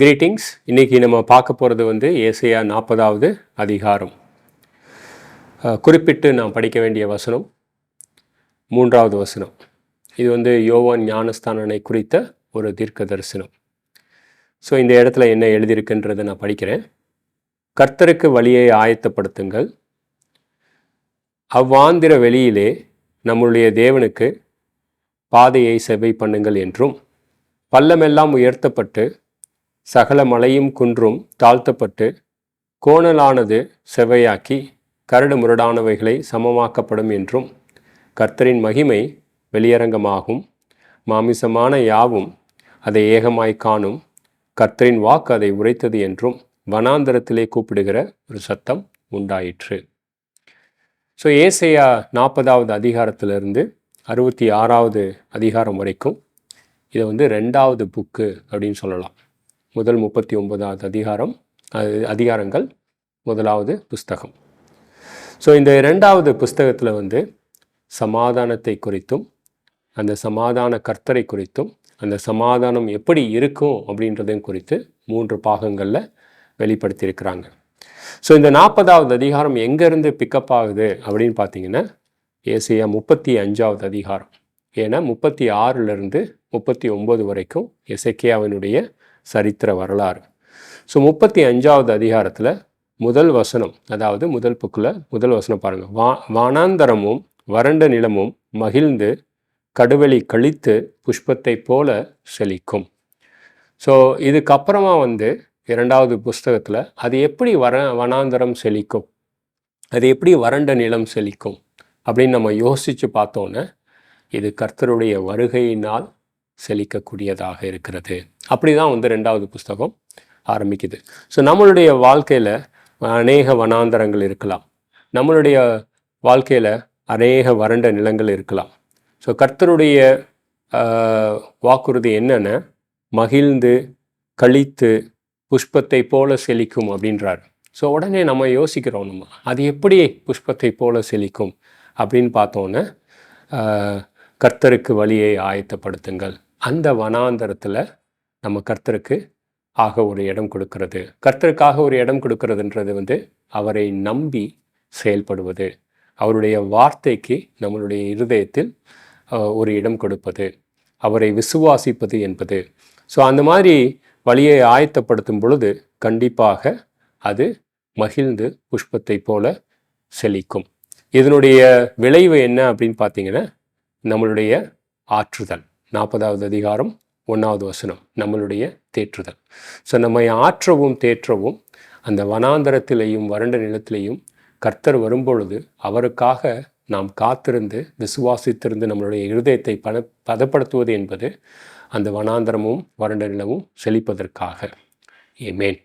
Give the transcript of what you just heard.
Greetings இன்றைக்கி நம்ம பார்க்க போகிறது வந்து ஏசையா நாற்பதாவது அதிகாரம். குறிப்பிட்டு நாம் படிக்க வேண்டிய வசனம் மூன்றாவது வசனம். இது வந்து யோவான் ஞானஸ்தானனை குறித்த ஒரு தீர்க்க தரிசனம் ஸோ இந்த இடத்துல என்ன எழுதியிருக்குன்றதை நான் படிக்கிறேன். கர்த்தருக்கு வழியை ஆயத்தப்படுத்துங்கள். அவ்வாந்திர வெளியிலே நம்முடைய தேவனுக்கு பாதையை செவை பண்ணுங்கள் என்றும் பள்ளமெல்லாம் உயர்த்தப்பட்டு சகல மலையும் குன்றும் தாழ்த்தப்பட்டு கோணலானது செவையாக்கி கரடு முரடானவைகளை சமமாக்கப்படும் என்றும் கர்த்தரின் மகிமை வெளியரங்கமாகும். மாமிசமான யாவும் அதை ஏகமாய் காணும். கர்த்தரின் வாக்கு அதை உரைத்தது என்றும் வனாந்தரத்திலே கூப்பிடுகிற ஒரு சத்தம் உண்டாயிற்று. ஸோ ஏசையா நாற்பதாவது அதிகாரத்திலிருந்து அறுபத்தி ஆறாவது அதிகாரம் வரைக்கும் இதை வந்து ரெண்டாவது புக்கு அப்படின்னு சொல்லலாம். முதல் முப்பத்தி ஒன்பதாவது அதிகாரம் அது அதிகாரங்கள் முதலாவது புஸ்தகம். ஸோ இந்த ரெண்டாவது புஸ்தகத்தில் வந்து சமாதானத்தை குறித்தும் அந்த சமாதான கர்த்தரை குறித்தும் அந்த சமாதானம் எப்படி இருக்கும் அப்படின்றதையும் குறித்து மூன்று பாகங்களில் வெளிப்படுத்தியிருக்கிறாங்க. ஸோ இந்த நாற்பதாவது அதிகாரம் எங்கேருந்து பிக்கப் ஆகுது அப்படின்னு பார்த்தீங்கன்னா ஏசியா முப்பத்தி அஞ்சாவது அதிகாரம். ஏன்னா முப்பத்தி ஆறிலிருந்து முப்பத்தி ஒம்பது வரைக்கும் எசேக்கியாவினுடைய சரித்திர வரலாறு. ஸோ முப்பத்தி அஞ்சாவது அதிகாரத்தில் முதல் வசனம் அதாவது முதல் புக்கில் முதல் வசனம் பாருங்கள் வா வானாந்தரமும் வறண்ட நிலமும் மகிழ்ந்து கடுவெளி கழித்து புஷ்பத்தைப் போல செழிக்கும். ஸோ இதுக்கப்புறமா வந்து இரண்டாவது புஸ்தகத்தில் அது எப்படி வர வனாந்தரம் செழிக்கும்? அது எப்படி வறண்ட நிலம் செழிக்கும்? அப்படின்னு நம்ம யோசித்து பார்த்தோன்னே இது கர்த்தருடைய வருகையினால் செழிக்கக்கூடியதாக இருக்கிறது. அப்படி தான் வந்து ரெண்டாவது புஸ்தகம் ஆரம்பிக்குது. ஸோ நம்மளுடைய வாழ்க்கையில் அநேக வனாந்தரங்கள் இருக்கலாம். நம்மளுடைய வாழ்க்கையில் அநேக வறண்ட நிலங்கள் இருக்கலாம். ஸோ கர்த்தருடைய வாக்குறுதி என்னென்ன? மகிழ்ந்து கழித்து புஷ்பத்தை போல செழிக்கும் அப்படின்றார். ஸோ உடனே நம்ம யோசிக்கிறோம் நம்ம அது எப்படி புஷ்பத்தை போல செழிக்கும் அப்படின்னு பார்த்தோன்னே கர்த்தருக்கு வழியை ஆயத்தப்படுத்துங்கள். அந்த வனாந்தரத்தில் நம்ம கர்த்தருக்கு ஆக ஒரு இடம் கொடுக்கிறது. கர்த்தருக்காக ஒரு இடம் கொடுக்கறதுன்றது வந்து அவரை நம்பி செயல்படுவது. அவருடைய வார்த்தைக்கு நம்மளுடைய இருதயத்தில் ஒரு இடம் கொடுப்பது. அவரை விசுவாசிப்பது என்பது. ஸோ அந்த மாதிரி வழியை ஆயத்தப்படுத்தும் பொழுது கண்டிப்பாக அது மகிழ்ந்து புஷ்பத்தை போல செழிக்கும். இதனுடைய விளைவு என்ன அப்படின்னு பார்த்தீங்கன்னா நம்மளுடைய ஆற்றுதல். நாற்பதாவது அதிகாரம் ஒன்றாவது வசனம் நம்மளுடைய தேற்றுதல். ஸோ நம்மை ஆற்றவும் தேற்றவும் அந்த வனாந்தரத்திலேயும் வறண்ட நிலத்திலேயும் கர்த்தர் வரும்பொழுது அவருக்காக நாம் காத்திருந்து விசுவாசித்திருந்து நம்மளுடைய இருதயத்தை பத பதப்படுத்துவது என்பது அந்த வனாந்தரமும் வறண்ட நிலமும் செழிப்பதற்காக. ஏமேன்